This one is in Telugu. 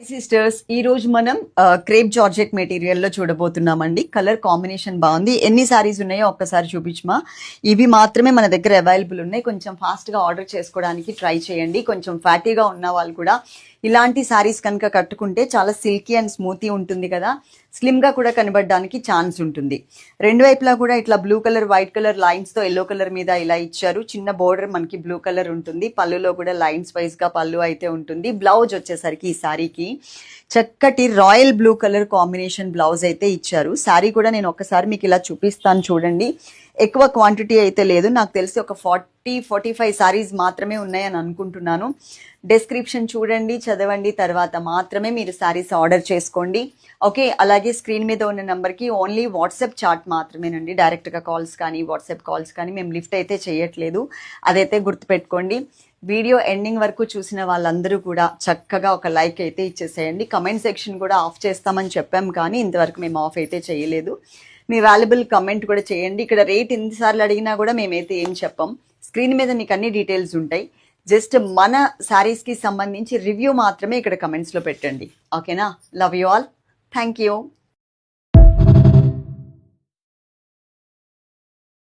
సిస్టర్స్ ఈ రోజు మనం క్రేప్ జార్జెట్ మెటీరియల్లో చూడబోతున్నామండి. కలర్ కాంబినేషన్ బాగుంది. ఎన్ని సారీస్ ఉన్నాయో ఒక్కసారి చూపించమా. ఇవి మాత్రమే మన దగ్గర అవైలబుల్ ఉన్నాయి. కొంచెం ఫాస్ట్గా ఆర్డర్ చేసుకోవడానికి ట్రై చేయండి. కొంచెం ఫ్యాటీగా ఉన్న వాళ్ళు కూడా ఇలాంటి సారీస్ కనుక కట్టుకుంటే చాలా సిల్కీ అండ్ స్మూతీ ఉంటుంది కదా. స్లిమ్గా కూడా కనబడడానికి ఛాన్స్ ఉంటుంది. రెండు వైపులా కూడా ఇట్లా బ్లూ కలర్ వైట్ కలర్ లైన్స్తో ఎల్లో కలర్ మీద ఇలా ఇచ్చారు. చిన్న బోర్డర్ మనకి బ్లూ కలర్ ఉంటుంది. పళ్ళులో కూడా లైన్స్ వైజ్గా పళ్ళు అయితే ఉంటుంది. బ్లౌజ్ వచ్చేసరికి ఈ సారీకి చక్కటి royal blue colour combination blouse అయితే ఇచ్చారు. శారీ కూడా నేను ఒకసారి మీకు ఇలా చూపిస్తాను చూడండి. ఎక్కువ క్వాంటిటీ అయితే లేదు. నాకు తెలిసి ఒక ఫార్టీ ఫార్టీ ఫైవ్ సారీస్ మాత్రమే ఉన్నాయని అనుకుంటున్నాను. డిస్క్రిప్షన్ చూడండి చదవండి తర్వాత మాత్రమే మీరు సారీస్ ఆర్డర్ చేసుకోండి. ఓకే అలాగే స్క్రీన్ మీద ఉన్న నెంబర్కి ఓన్లీ వాట్సాప్ చాట్ మాత్రమేనండి. డైరెక్ట్గా కాల్స్ కానీ వాట్సాప్ కాల్స్ కానీ మేము లిఫ్ట్ అయితే చేయట్లేదు. అదైతే గుర్తుపెట్టుకోండి. వీడియో ఎండింగ్ వరకు చూసిన వాళ్ళందరూ కూడా చక్కగా ఒక లైక్ అయితే ఇచ్చేసేయండి. కమెంట్ సెక్షన్ కూడా ఆఫ్ చేస్తామని చెప్పాం కానీ ఇంతవరకు మేము ఆఫ్ అయితే చేయలేదు. మీ వాల్యుబుల్ కమెంట్ కూడా చేయండి. ఇక్కడ రేట్ ఎన్నిసార్లు అడిగినా కూడా మేమైతే ఏం చెప్పం. స్క్రీన్ మీద మీకు అన్ని డీటెయిల్స్ ఉంటాయి. జస్ట్ మన శారీస్కి సంబంధించి రివ్యూ మాత్రమే ఇక్కడ కమెంట్స్లో పెట్టండి. ఓకేనా love you all thank you